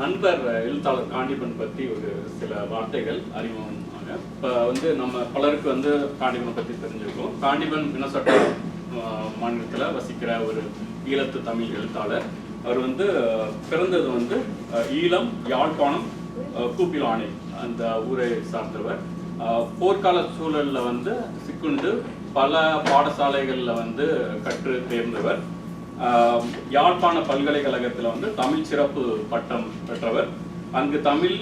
நண்பர் எழுத்தாளர் காண்டிபன் பற்றி ஒரு சில வார்த்தைகள் அறிமுகம் இப்போ வந்து நம்ம பலருக்கு வந்து காண்டிபனை பற்றி தெரிஞ்சிருக்கோம். காண்டிபன் மினசட்டா மாநிலத்தில் வசிக்கிற ஒரு ஈழத்து தமிழ் எழுத்தாளர். அவர் வந்து பிறந்தது வந்து ஈழம் யாழ்ப்பாணம் கூப்பிலானை அந்த ஊரை சார்ந்தவர். போர்க்கால சூழல்ல வந்து சிக்குண்டு பல பாடசாலைகளில் வந்து கற்று தேர்ந்தவர். யாழ்ப்பாண பல்கலைக்கழகத்தில் வந்து தமிழ் சிறப்பு பட்டம் பெற்றவர். அங்கு தமிழ்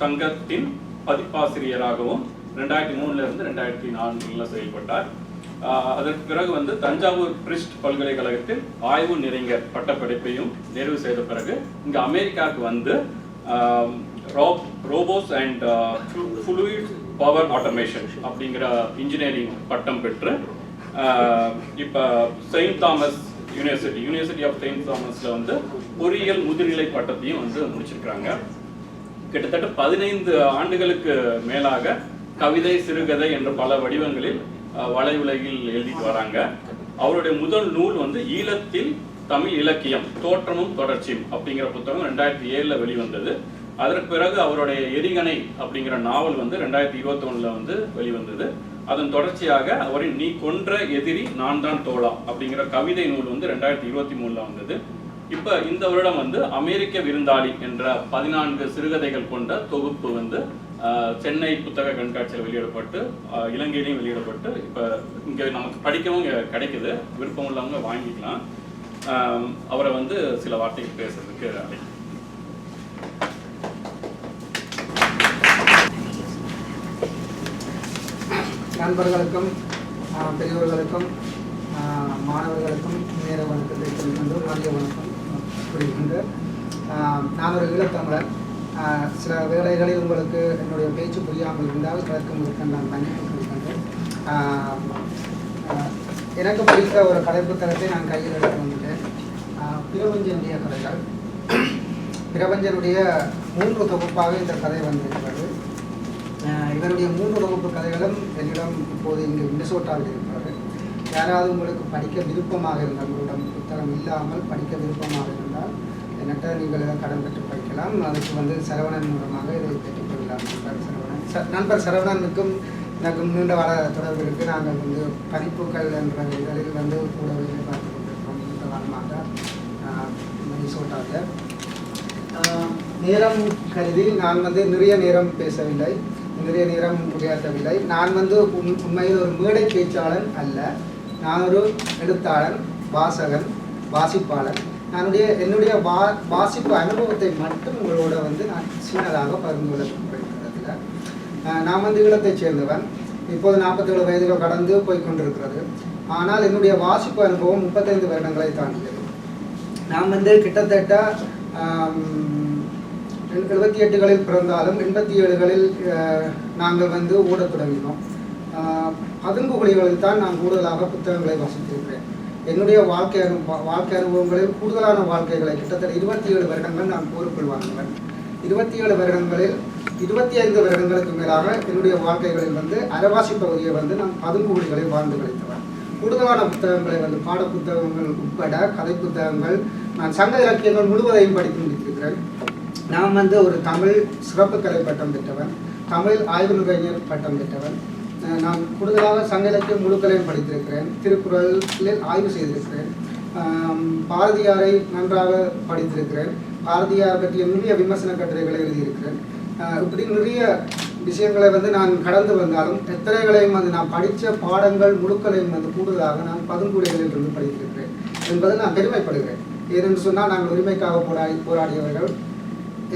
சங்கத்தின் பதிப்பாசிரியராகவும் ரெண்டாயிரத்தி மூணுல இருந்து ரெண்டாயிரத்தி நான்குல செயல்பட்டார். அதற்கு பிறகு வந்து தஞ்சாவூர் பிரிஸ்ட் பல்கலைக்கழகத்தில் ஆய்வு நிறைஞர் பட்டப்படிப்பையும் நிறைவு செய்த பிறகு இங்க அமெரிக்காவுக்கு வந்து robots and fluid power automation அப்படிங்கிற இன்ஜினியரிங் பட்டம் பெற்று இப்போ Saint Thomas University University of Saint தாமஸில் வந்து பொறியியல் முதுநிலை பட்டத்தையும் வந்து முடிச்சிருக்கிறாங்க. கிட்டத்தட்ட பதினைந்து ஆண்டுகளுக்கு மேலாக கவிதை சிறுகதை என்ற பல வடிவங்களில் வலை வலையுலகில் எழுதிட்டு வராங்க. அவருடைய முதல் நூல் வந்து ஈழத்தில் தமிழ் இலக்கியம் தோற்றமும் தொடர்ச்சியும் அப்படிங்கிற புத்தகம் ரெண்டாயிரத்தி ஏழுல வெளிவந்தது. அதற்கு பிறகு அவருடைய எரிகணை அப்படிங்கிற நாவல் வந்து ரெண்டாயிரத்தி இருபத்தி ஒண்ணுல வந்து வெளிவந்தது. அதன் தொடர்ச்சியாக அவரை நீ கொன்ற எதிரி நான் தான் தோழா அப்படிங்கிற கவிதை நூல் வந்து ரெண்டாயிரத்தி இருபத்தி மூணுல வந்தது. இப்ப இந்த வருடம் வந்து அமெரிக்க விருந்தாளி என்ற பதினான்கு சிறுகதைகள் கொண்ட தொகுப்பு வந்து சென்னை புத்தக கண்காட்சியில் வெளியிடப்பட்டு இலங்கையிலையும் வெளியிடப்பட்டு இப்ப இங்க நமக்கு படிக்கவும் கிடைக்குது. விருப்பம் உள்ளவங்க வாங்கிக்கலாம். அவரை வந்து சில வார்த்தைகள் பேசுறதுக்கு அழைக்கிறேன். நண்பர்களுக்கும் பெரியவர்களுக்கும் மாணவர்களுக்கும் நேர வணக்கத்தை சொல்கின்ற மதிய வணக்கம் கூறுகின்ற நான் ஒரு ஈழத்தமிழர். சில வேலைகளில் உங்களுக்கு என்னுடைய பேச்சு புரியாமல் இருந்தால் அதற்கு உங்களுக்கு நான் மன்னிப்பு கொடுக்கின்றேன் எனக்கு பிடித்த ஒரு கதை புத்தகத்தை நான் கையில் எடுத்து வந்துட்டேன். பிரபஞ்சனுடைய கதைகள். பிரபஞ்சனுடைய மூன்று தொகுப்பாக இந்த கதை வந்திருக்கிறது. இவருடைய மூன்று வகுப்பு கதைகளும் என்னிடம் இப்போது இங்கு மினசோட்டாவில் இருக்கிறது யாராவது உங்களுக்கு படிக்க விருப்பமாக இருந்தால் உங்களிடம் புத்தகம் இல்லாமல் படிக்க விருப்பமாக இருந்தால் என்னட்ட நீங்கள் கடன் பெற்று படிக்கலாம். அதுக்கு வந்து சரவணன் மூலமாக இதை பெற்றுக்கொள்ளலாம் நண்பர் சரவணன். ச- நண்பர் சரவணனுக்கும் எனக்கும் நீண்ட வார தொடர்பு இருக்கு. நாங்கள் வந்து பதிப்புகள் என்ற இதழில் வந்து கூட வேலை பார்த்து கொண்டிருக்கோம். இந்த காலமாக மினிசோட்டாவில் நேரம் கருதி நான் வந்து நிறைய நேரம் பேசவில்லை. நிறைய நேரம் உரையாற்றவில்லை நான் வந்து உண்- உண்மையில் ஒரு மேடை பேச்சாளன் அல்ல. நான் ஒரு எழுத்தாளன் வாசகன் வாசிப்பாளன். என்னுடைய என்னுடைய வா வாசிப்பு அனுபவத்தை மட்டும் உங்களோட வந்து நான் சின்னதாக பகிர்ந்து கொள்ளப்படுகிறதுல நான் வந்து ஈழத்தைச் சேர்ந்தவன். இப்போது நாற்பத்தேழு வயதுகள் கடந்து போய்கொண்டிருக்கிறது ஆனால் என்னுடைய வாசிப்பு அனுபவம் முப்பத்தைந்து வருடங்களை தாண்டியது. நான் வந்து கிட்டத்தட்ட எழுபத்தி எட்டுகளில் பிறந்தாலும் எண்பத்தி ஏழுகளில் நாங்கள் வந்து ஓடத் தொடங்கினோம். ஆஹ், பதுங்குகுழிகளில் தான் நான் கூடுதலாக புத்தகங்களை வாசித்திருக்கிறேன். என்னுடைய வாழ்க்கை அனு வாழ்க்கை அனுபவங்களில் கூடுதலான வாழ்க்கைகளை கிட்டத்தட்ட இருபத்தி ஏழு வருடங்கள் நான் போருக்குள் வாழ்ந்தவன். இருபத்தி ஏழு வருடங்களில் இருபத்தி ஐந்து வருடங்களுக்கு மேலாக என்னுடைய வாழ்க்கைகளில் வந்து அரவாசி பகுதியை வந்து நான் பதுங்குகுழிகளில் வாழ்ந்து கழித்தவன் கூடுதலான புத்தகங்களை வந்து பாட புத்தகங்கள் உட்பட கதை புத்தகங்கள் நான் சங்க இலக்கியங்கள் முழுவதையும் படித்து முடித்திருக்கிறேன். நான் வந்து ஒரு தமிழ் சிறப்பு கலை பட்டம் பெற்றவன் தமிழ் ஆய்வு நிறைஞர் பட்டம் பெற்றவன். நான் கூடுதலாக சங்க இலக்கிய முழுக்களையும் படித்திருக்கிறேன். திருக்குறளில் ஆய்வு செய்திருக்கிறேன். பாரதியாரை நன்றாக படித்திருக்கிறேன். பாரதியார் பற்றிய நிறைய விமர்சன கட்டுரைகளை எழுதியிருக்கிறேன். இப்படி நிறைய விஷயங்களை வந்து நான் கடந்து வந்தாலும் எத்தனைகளையும் வந்து நான் படித்த பாடங்கள் முழுக்களையும் வந்து கூடுதலாக நான் பதுங்குடிகளில் இருந்து படித்திருக்கிறேன் என்பதை நான் பெருமைப்படுகிறேன். ஏனென்று சொன்னால் நாங்கள் உரிமைக்காக போராடி போராடியவர்கள்.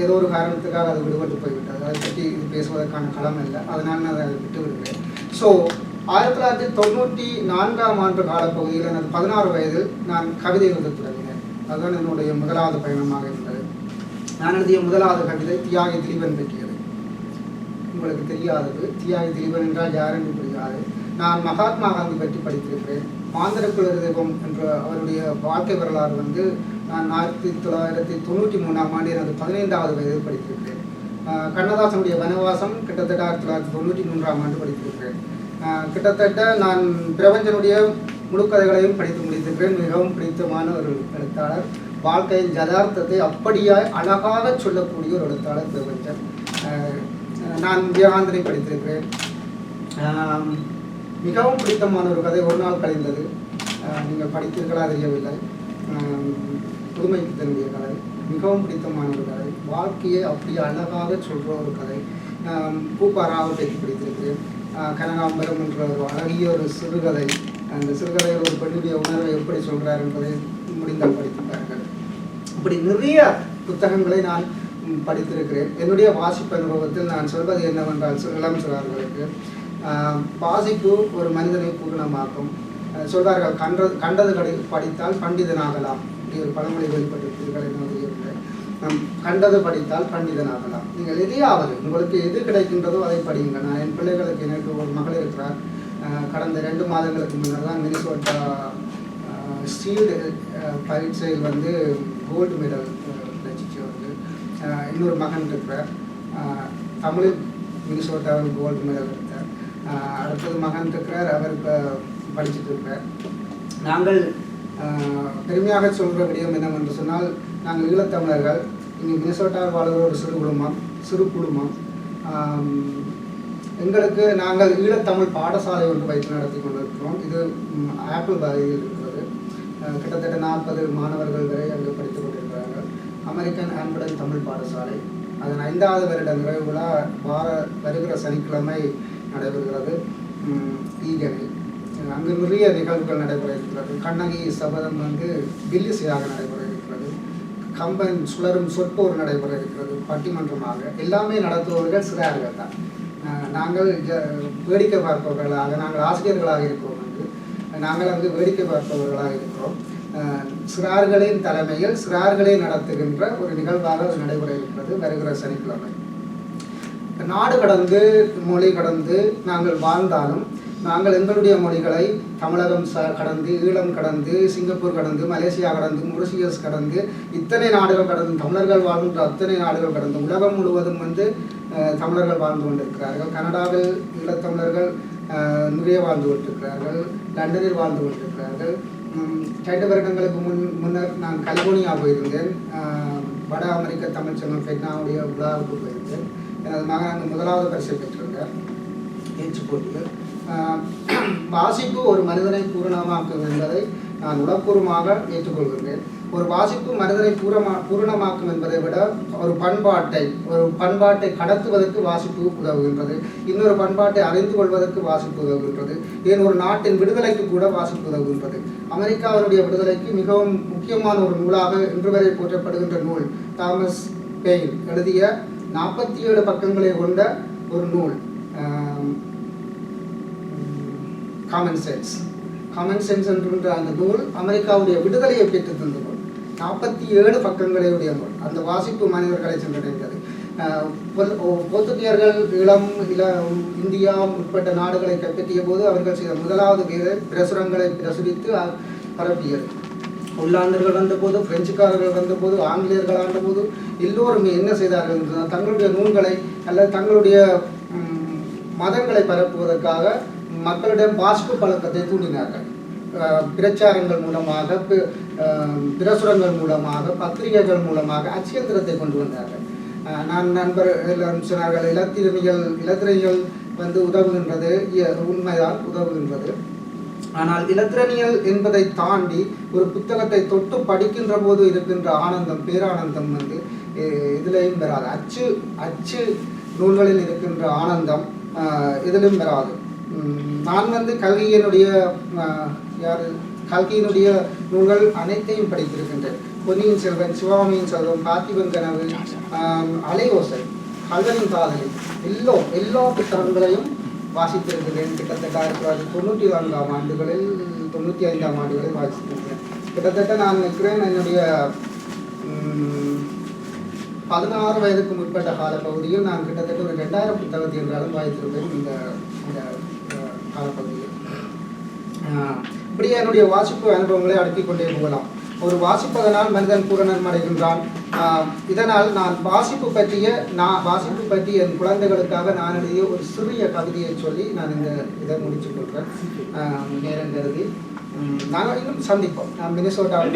ஏதோ ஒரு காரணத்துக்காக அது விடுபட்டு போய்விட்டது. அதை பற்றி இது பேசுவதற்கான களம் இல்லை. அதனால் நான் அதை விட்டு விடுகிறேன். ஸோ ஆயிரத்தி தொள்ளாயிரத்தி தொண்ணூற்றி நான்காம் ஆண்டு காலப்பகுதியில் எனது பதினாறு வயதில் நான் கவிதை எழுத தொடங்கினேன். அதுதான் என்னுடைய முதலாவது பயணமாக இருந்தது. நான் எழுதிய முதலாவது கவிதை தியாகி திலீபன் பற்றியது. உங்களுக்கு தெரியாதது. தியாகி திலீபன் என்றால் யார் என்று புரியாது. நான் மகாத்மா காந்தி பற்றி படித்திருக்கிறேன். மாந்தரக்குளர் தெய்வம் என்ற அவருடைய வாழ்க்கை வரலாறு வந்து நான் ஆயிரத்தி தொள்ளாயிரத்தி தொண்ணூற்றி மூணாம் ஆண்டு எனது பதினைந்தாவது வயதில் படித்திருக்கிறேன். கண்ணதாசனுடைய வனவாசம் கிட்டத்தட்ட ஆயிரத்தி தொள்ளாயிரத்தி தொண்ணூற்றி மூன்றாம் ஆண்டு படித்திருக்கிறேன். கிட்டத்தட்ட நான் பிரபஞ்சனுடைய முழுக்கதைகளையும் படித்து முடித்திருக்கிறேன். மிகவும் பிடித்தமான ஒரு எழுத்தாளர். வாழ்க்கையின் யதார்த்தத்தை அப்படியாய் அழகாக சொல்லக்கூடிய ஒரு எழுத்தாளர் பிரபஞ்சன். நான் விவேகானந்தரை படித்திருக்கிறேன். மிகவும் பிடித்தமான ஒரு கதை ஒரு நாள் கழிந்தது. நீங்கள் படித்தீர்களா தெரியவில்லை. புதுமைக்கு தன்னுடைய கதை மிகவும் பிடித்தமான ஒரு கதை வாழ்க்கையை அப்படி அழகாக சொல்கிற ஒரு கதை ஆம், பிடித்திருக்கு. கனகாம்பரம் என்ற ஒரு அழகிய ஒரு சிறுகதை. அந்த சிறுகதையில் ஒரு பெண்ணுடைய உணர்வை எப்படி சொல்கிறார் என்பதை முடிந்தால் படித்திருப்பார்கள் இப்படி நிறைய புத்தகங்களை நான் படித்திருக்கிறேன். என்னுடைய வாசிப்பு அனுபவத்தில் நான் சொல்வது என்னவென்றால் இளம் சிறார்களுக்கு வாசிப்பு ஒரு மனிதனை பூரணமாக்கும். சொல்வார்கள் கண்ட கண்டது கடை படித்தால் பண்டிதனாகலாம். இப்படி ஒரு பழமொழி வெளிப்பட்டிருப்பீர்கள் என்ன நாம் கண்டது படித்தால் பண்டிதனாகலாம். நீங்கள் எதையாவது உங்களுக்கு எது கிடைக்கின்றதோ அதை படியுங்கள். நான் என் பிள்ளைகளுக்கு எனக்கு ஒரு மகள் இருக்கிறார். கடந்த ரெண்டு மாதங்களுக்கு முன்னர் தான் மினிசோட்டா ஸ்டீல்டு பரீட்சையில் வந்து கோல்டு மெடல் கிடைச்சிச்சு வந்து இன்னொரு மகன் இருக்கிறார். தமிழ் தமிழில் மினிசோட்டாவில் கோல்டு மெடல் எடுத்தார். அடுத்தது மகன் இருக்கிறார். அவர் இப்போ படிச்சுட்டு இருக்கிறார். நாங்கள் பெருமையாக சொல்கிற விடயம் என்னவென்று சொன்னால் நாங்கள் ஈழத்தமிழர்கள் இங்கே மினிசோட்டாவில் வாழ்கிற ஒரு சிறு குடும்பம் சிறு குடும்பம். எங்களுக்கு நாங்கள் ஈழத்தமிழ் பாடசாலை ஒன்று வைத்து நடத்தி கொண்டிருக்கிறோம். இது ஆப்பிள் வகையில் இருக்கிறது. கிட்டத்தட்ட நாற்பது மாணவர்கள் வரை அங்கு படித்துக் கொண்டிருக்கிறார்கள். அமெரிக்கன் ஆம்படன் தமிழ் பாடசாலை. அதன் ஐந்தாவது வருட நிறைவு விழா வார வருகிற சனிக்கிழமை நடைபெறுகிறது. ஈகனில். அங்கு நிறைய நிகழ்வுகள் நடைபெற இருக்கிறது கண்ணகி சபதம் வந்து வில்லிசையாக நடைபெற இருக்கிறது கம்பன் சுழரும் சொற்போர் நடைபெற இருக்கிறது பட்டிமன்றமாக. எல்லாமே நடத்துபவர்கள் சிறார்கள் தான். நாங்கள் வேடிக்கை பார்ப்பவர்களாக நாங்கள் ஆசிரியர்களாக இருக்கிறோம் வந்து நாங்கள் வந்து வேடிக்கை பார்ப்பவர்களாக இருக்கிறோம். சிறார்களின் தலைமையில் சிறார்களை நடத்துகின்ற ஒரு நிகழ்வாக அது நடைபெற இருக்கிறது வருகிற சனிக்கிழமை. நாடு கடந்து மொழி கடந்து நாங்கள் வாழ்ந்தாலும் நாங்கள் எங்களுடைய மொழிகளை தமிழகம் ச கடந்து ஈழம் கடந்து சிங்கப்பூர் கடந்து மலேசியா கடந்து மொரிசியஸ் கடந்து இத்தனை நாடுகள் கடந்து தமிழர்கள் வாழ்கின்ற அத்தனை நாடுகள் கடந்து உலகம் முழுவதும் வந்து தமிழர்கள் வாழ்ந்து கொண்டிருக்கிறார்கள். கனடாவில் ஈழத்தமிழர்கள் நிறைய வாழ்ந்து கொண்டிருக்கிறார்கள். லண்டனில் வாழ்ந்து கொண்டிருக்கிறார்கள். உம், ரெண்டு வருடங்களுக்கு முன் முன்னர் நான் கலிபோர்னியா போயிருந்தேன். வட அமெரிக்க தமிழ்ச்சங்கம் ஃபெட்னாவுடைய விழாவுக்கு போயிருந்தேன். எனது மகன் அங்கு முதலாவது பரிசை பெற்றிருந்தார். பேச்சு போட்டியில் வாசிப்பு ஒரு மனிதனை பூரணமாக்கும் என்பதை நான் உடற்பூர்வமாக ஏற்றுக்கொள்கின்றேன். ஒரு வாசிப்பு மனிதனை பூரமா பூரணமாக்கும் என்பதை விட ஒரு பண்பாட்டை ஒரு பண்பாட்டை கடத்துவதற்கு வாசிப்பு உதவுகின்றது. இன்னொரு பண்பாட்டை அறிந்து கொள்வதற்கு வாசிப்பு உதவுகின்றது. ஏன் ஒரு நாட்டின் விடுதலைக்கு கூட வாசிப்பு உதவுகின்றது. அமெரிக்காவினுடைய விடுதலைக்கு மிகவும் முக்கியமான ஒரு நூலாக இன்று வரை போற்றப்படுகின்ற நூல் தாமஸ் பெயின் எழுதிய நாற்பத்தி ஏழு பக்கங்களை கொண்ட ஒரு நூல். காமன் சென்ஸ் காமன் சென்ஸ் என்கின்ற அந்த நூல் அமெரிக்காவுடைய விடுதலையை பெற்று தந்த நூல் நாற்பத்தி ஏழு பக்கங்களையுடைய நூல். அந்த வாசிப்பு மனிதர்களை சென்றடைந்தது. போர்த்துகியர்கள் இளம் இள இந்தியா உட்பட்ட நாடுகளை கைப்பற்றிய போது அவர்கள் செய்த முதலாவது வீர பிரசுரங்களை பிரசுரித்து பரப்பியது. உள்ளாண்டர்கள் வந்தபோது பிரெஞ்சுக்காரர்கள் வந்தபோது ஆங்கிலேயர்கள் ஆண்டபோது எல்லோருமே என்ன செய்தார்கள் தங்களுடைய நூல்களை அல்லது தங்களுடைய மதங்களை பரப்புவதற்காக மக்களிடம் வாசிப்பு பழக்கத்தை தூண்டினார்கள். பிரச்சாரங்கள் மூலமாக பிரசுரங்கள் மூலமாக பத்திரிகைகள் மூலமாக அச்சியந்திரத்தை கொண்டு வந்தார்கள். நான் நண்பர் எல்லாரும் சொன்னார்கள் இலத்திரனியல் இலத்திரனியல் வந்து உதவுகின்றது இய- உண்மைதான் உதவுகின்றது. ஆனால் இலத்திரணியல் என்பதை தாண்டி ஒரு புத்தகத்தை தொட்டு படிக்கின்ற போது இருக்கின்ற ஆனந்தம் பேரானந்தம் வந்து இதிலையும் பெறாது. வராது அச்சு அச்சு நூல்களில் இருக்கின்ற ஆனந்தம் இதிலும் வராது நான் வந்து கல்கியினுடைய யார் யாரு கல்கியினுடைய நூல்கள் அனைத்தையும் படித்திருக்கின்றேன். பொன்னியின் செல்வன் சிவாமியின் செல்வம் பார்த்திபன் கனவு அலையோசை கல்வனின் காதலி எல்லோ எல்லா புத்தகங்களையும் வாசித்திருக்கிறேன். கிட்டத்தட்ட ஆயிரத்தி தொள்ளாயிரத்தி தொண்ணூற்றி நான்காம் ஆண்டுகளில் தொண்ணூற்றி ஐந்தாம் ஆண்டுகளில் வாசித்திருக்கிறேன். கிட்டத்தட்ட நான் நிற்கிறேன் என்னுடைய பதினாறு வயதுக்கு முற்பட்ட காலப்பகுதியில் நான் கிட்டத்தட்ட ஒரு ரெண்டாயிரம் புத்தகத்தை என்றாலும் வாய்த்திருப்பேன் இந்த இந்த காலப்பகுதியில். இப்படியே என்னுடைய வாசிப்பு அனுபவங்களை அடுக்கிக் கொண்டே போகலாம். ஒரு வாசிப்பதனால் மனிதன் பூரணம் அடைகின்றான் இதனால் நான் வாசிப்பு பற்றிய நான் வாசிப்பு பற்றி என் குழந்தைகளுக்காக நான் எழுதிய ஒரு சிறிய கவிதையை சொல்லி நான் இந்த இதை முடிச்சுக் கொள்கிறேன். நேரம் கருதி. நாங்கள் இன்னும் சந்திப்போம். நான் மினிசோட்டாவில்.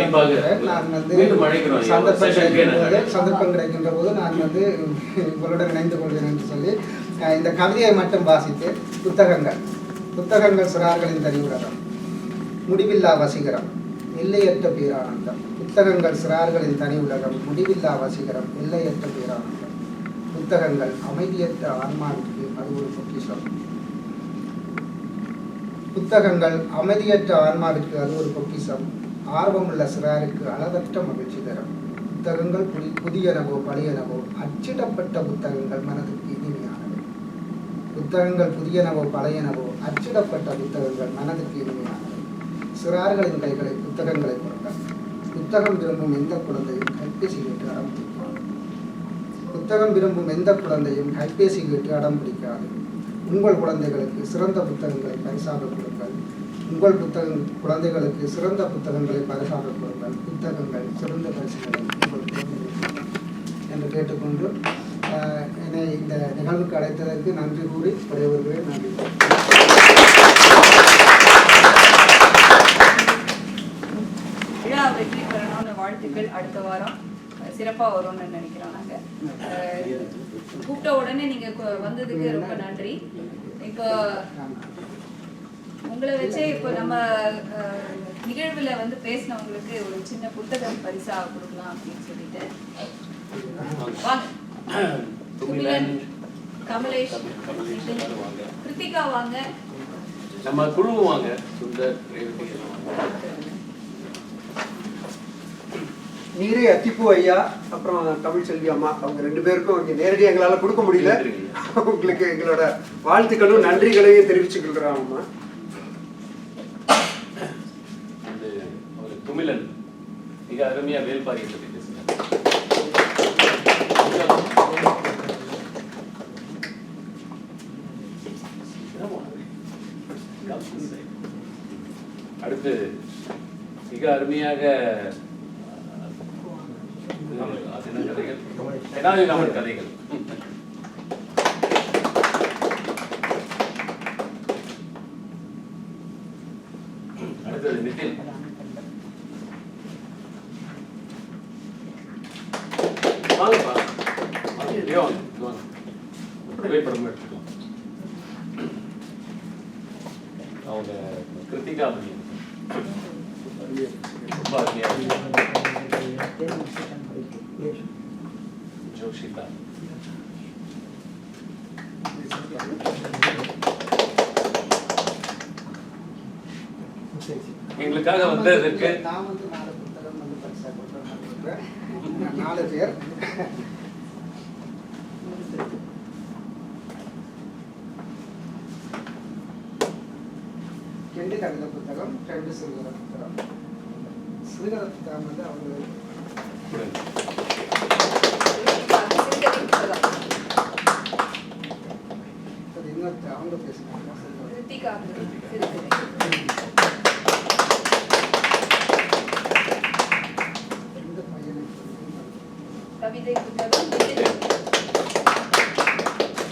நான் வந்து சந்தர்ப்பம் கிடைக்கின்ற போது. சந்தர்ப்பம் கிடைக்கின்ற போது நான் வந்து உங்களுடன் இணைந்து கொள்வேன் என்று சொல்லி இந்த கவிதையை மட்டும் வாசித்து புத்தகங்கள். புத்தகங்கள் சிறார்களின் தனிவுலகம் முடிவில்லா வசீகரம் எல்லையற்ற பேரானந்தம். புத்தகங்கள் சிறார்களின் தனி உலகம் முடிவில்லா வசீகரம் எல்லையற்ற பேரானந்தம். புத்தகங்கள் அமைதியற்ற ஆன்மாவிற்கு அது ஒரு பொக்கிஷம். புத்தகங்கள் அமைதியற்ற ஆன்மாவிற்கு அது ஒரு பொக்கிஷம். ஆர்வமுள்ள சிறாருக்கு அளவற்ற மகிழ்ச்சி தரும். புத்தகங்கள் புதியனவோ பழையனவோ அச்சிடப்பட்ட புத்தகங்கள் மனதுக்கு புத்தகங்கள் புதியனவோ பழையனவோ அச்சிடப்பட்ட புத்தகங்கள் மனதுக்கு இனிமையானவை. சிறார்களின் கைகளை புத்தகங்களை கொடுங்கள் புத்தகம் விரும்பும் எந்த குழந்தையும் கைபேசி கேட்டு அடம் பிடிப்பார் புத்தகம் விரும்பும் எந்த குழந்தையும் கைபேசி கேட்டு அடம் பிடிக்காது. உங்கள் குழந்தைகளுக்கு சிறந்த புத்தகங்களை பரிசாக கொடுங்கள். உங்கள் புத்தகம் குழந்தைகளுக்கு சிறந்த புத்தகங்களை பரிசாக கொடுங்கள். புத்தகங்கள் சிறந்த பரிசுகளை உங்கள் குழந்தைகளுக்கு என்று கேட்டுக்கொண்டு இந்த நிகழ்வுக்கு அழைத்ததற்கு நன்றி கூறி விடைபெறுகிறேன். நன்றி. விழா வெற்றி பெறணும்னு வாழ்த்துக்கள். அடுத்த வாரம் சிறப்பா வரும்னு நினைக்கிறோம் நாங்கள் கூப்பிட்ட உடனே நீங்க வந்ததுக்கு ரொம்ப நன்றி. இப்போ உங்களை வச்சே இப்போ நம்ம அஹ், நிகழ்வுல வந்து பேசினவங்களுக்கு ஒரு சின்ன புத்தகம் பரிசா கொடுக்கலாம் அப்படின்னு சொல்லிட்டு. வாங்க. துமிலன் கமலேஷ். கிருத்திகா வாங்க நம்ம குழு வாங்க சுந்தர். நீரே அத்திப்பூ ஐயா அப்புறம் தமிழ் செல்வி அம்மா அவங்க ரெண்டு பேருக்கும் இங்கே நேரடியாக எங்களால் கொடுக்க முடியல. உங்களுக்கு எங்களோட வாழ்த்துக்களும் நன்றிகளையும் தெரிவிச்சுக்கிறோம் அம்மா துமிலன் மிக அருமையா வேல்பாரியை பத்தி பேசுறாரு அடுத்து மிக அருமையாக கதைகள்? கதைகள். அடுத்தது நிதின். புகைப்படம் எடுத்துக்கலாம் அவங்க கிருத்திகா மணி ரொம்ப அருமையா இருக்கு. ஜோஷிதா எங்களுக்காக வந்ததற்கு நான் வந்து நாலு புத்தகம் வந்து பரிசா கொடுக்குறேன் நாலு பேர் ரெண்டு கவிதை புத்தகம் ரெண்டு சிறுகதை புத்தகம் சிறுகதை புத்தகம் வந்து அவங்க கொடுங்க. சிறுகதை புத்தகம். அது இன்னொருத்தர் அவங்க பேசுனாங்க சிறுகதை. கிருத்திகா சிறுகதை ரெண்டு பையனுக்கு கவிதை புத்தகம் இது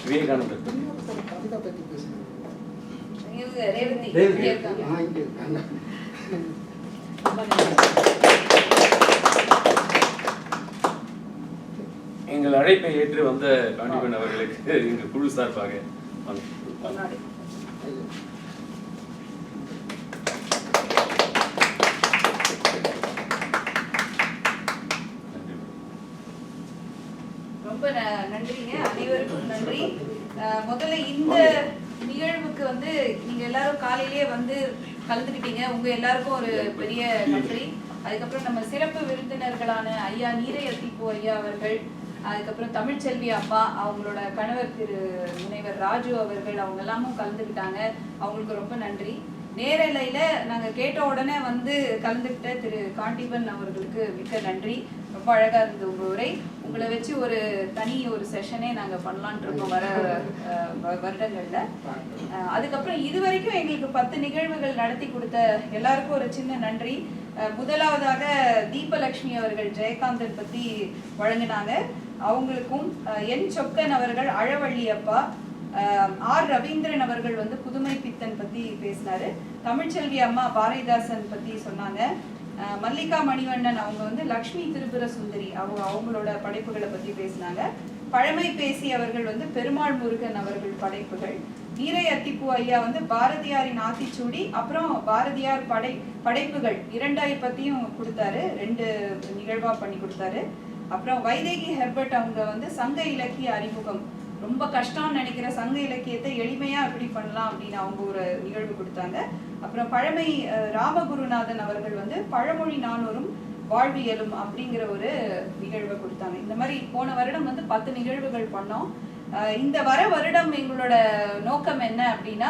விவேகானந்தர் பத்தி. இன்னொருத்தர் கவிதை பற்றி பேசுனாங்க இவங்க ரேவதி. இங்க இருக்காங்க. எங்கள் அழைப்பை ஏற்று வந்த காண்டிபன் அவர்களுக்கு எங்கள் குழு சார்பாக வாங்க. வாங்க. முன்னாடி. ஐயோ. நன்றி. ரொம்ப ந- நன்றிங்க அனைவருக்கும் நன்றி அஹ், முதல்ல இந்த நிகழ்வுக்கு வந்து நீங்க எல்லாரும் காலையிலேயே வந்து கலந்துக்கிட்டீங்க. உங்க எல்லாருக்கும் ஒரு பெரிய நன்றி. அதுக்கப்புறம் நம்ம சிறப்பு விருந்தினர்களான ஐயா நீரையத்திப்பு ஐயா அவர்கள் அதுக்கப்புறம் தமிழ்ச்செல்வி அப்பா அவங்களோட கணவர் திரு முனைவர் ராஜு அவர்கள் அவங்க எல்லாமும் கலந்துக்கிட்டாங்க. அவங்களுக்கு ரொம்ப நன்றி. நேரலையில நாங்க கேட்ட உடனே வந்து கலந்துக்கிட்ட திரு காண்டிபன் அவர்களுக்கு மிக்க நன்றி. ரொம்ப அழகா இருந்தது உங்க உரை. உங்களை வச்சு ஒரு தனி ஒரு செஷனே நாங்க பண்ணலான் இருக்கோம் வர வ- வருடங்கள்ல. அதுக்கப்புறம் இது வரைக்கும் எங்களுக்கு பத்து நிகழ்வுகள் நடத்தி கொடுத்த எல்லாருக்கும் ஒரு சின்ன நன்றி. அஹ், முதலாவதாக தீபலக்ஷ்மி அவர்கள் ஜெயகாந்தன் பத்தி வழங்கினாங்க. அவங்களுக்கும் என் சொக்கன் அவர்கள் அழவள்ளி அப்பா ஆர் ரவீந்திரன் அவர்கள் வந்து புதுமை பித்தன் பத்தி பேசினாரு. தமிழ்ச்செல்வி அம்மா பாரதிதாசன் பத்தி சொன்னாங்க. மல்லிகா மணிவண்ணன் அவங்க வந்து லக்ஷ்மி திரிபுர சுந்தரி அவங்க அவங்களோட படைப்புகளை பத்தி பேசினாங்க. பழமை பேசி அவர்கள் வந்து பெருமாள் முருகன் அவர்கள் படைப்புகள். நீரை அத்திப்பூ ஐயா வந்து பாரதியாரின் ஆத்திச்சூடி அப்புறம் பாரதியார் படை படைப்புகள் இரண்டாய் பத்தியும் கொடுத்தாரு. ரெண்டு நிகழ்வா பண்ணி கொடுத்தாரு. அப்புறம் வைதேகி ஹெர்பர்ட் அவங்க வந்து சங்க இலக்கிய அறிமுகம். ரொம்ப கஷ்டம்னு நினைக்கிற சங்க இலக்கியத்தை எளிமையா எப்படி பண்ணலாம் அப்படின்னு அவங்க ஒரு நிகழ்வு கொடுத்தாங்க. அப்புறம் பழமை ராமகுருநாதன் அவர்கள் வந்து பழமொழி நானூறும் வாழ்வியலும் அப்படிங்கிற ஒரு நிகழ்வை கொடுத்தாங்க. இந்த மாதிரி போன வருடம் வந்து பத்து நிகழ்வுகள் பண்ணோம். இந்த வர வருடம் எங்களோட நோக்கம் என்ன அப்படின்னா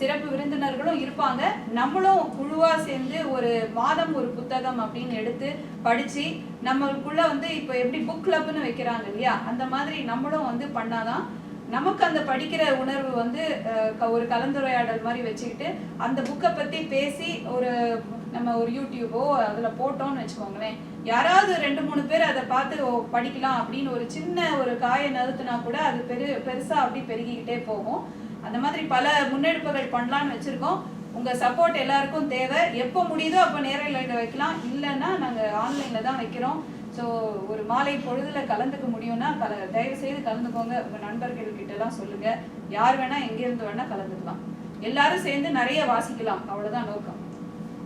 சிறப்பு விருந்தினர்களும் இருப்பாங்க. நம்மளும் குழுவா சேர்ந்து ஒரு மாதம் ஒரு புத்தகம் அப்படின்னு எடுத்து படிச்சு நம்மளுக்குள்ள வந்து இப்போ எப்படி புக் கிளப்னு வைக்கிறாங்க இல்லையா? அந்த மாதிரி நம்மளும் வந்து பண்ணாதான் நமக்கு அந்த படிக்கிற உணர்வு வந்து க- ஒரு கலந்துரையாடல் மாதிரி வச்சுக்கிட்டு அந்த புக்கை பத்தி பேசி ஒரு நம்ம ஒரு யூடியூபோ அதுல போட்டோம்னு வச்சுக்கோங்களேன். யாராவது ரெண்டு மூணு பேர் அதை பார்த்து படிக்கலாம் அப்படின்னு ஒரு சின்ன ஒரு காயை நறுத்துனா கூட அது பெரு பெருசா அப்படி பெருகிக்கிட்டே போகும். அந்த மாதிரி பல முன்னெடுப்புகள் பண்ணலாம்னு வச்சிருக்கோம். உங்க சப்போர்ட் எல்லாருக்கும் தேவை. எப்போ முடியுதோ அப்போ நேரில் வைக்கலாம். இல்லைன்னா நாங்க ஆன்லைன்ல தான் வைக்கிறோம். ஸோ ஒரு மாலை பொழுதுல கலந்துக்க முடியும்னா கல தயவு செய்து கலந்துக்கோங்க. உங்க நண்பர்கள் கிட்டலாம் சொல்லுங்கள் சொல்லுங்க. யார் வேணா எங்க இருந்து வேணா கலந்துக்கலாம். எல்லாரும் சேர்ந்து நிறைய வாசிக்கலாம். அவ்வளவுதான் நோக்கம்.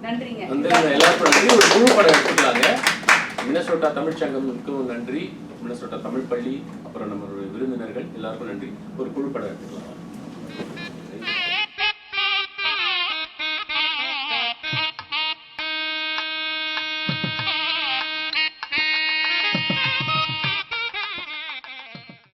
நன்றிங்க. வந்து எல்லாருக்கும் நன்றி. ஒரு குழு படம் எடுத்துக்கலாங்க மினசோட்டா நன்றி. மினசோட்டா தமிழ் பள்ளி அப்புறம் நம்மளுடைய விருந்தினர்கள் எல்லாருக்கும் நன்றி. ஒரு குழு படம் எடுத்துக்கலாம்.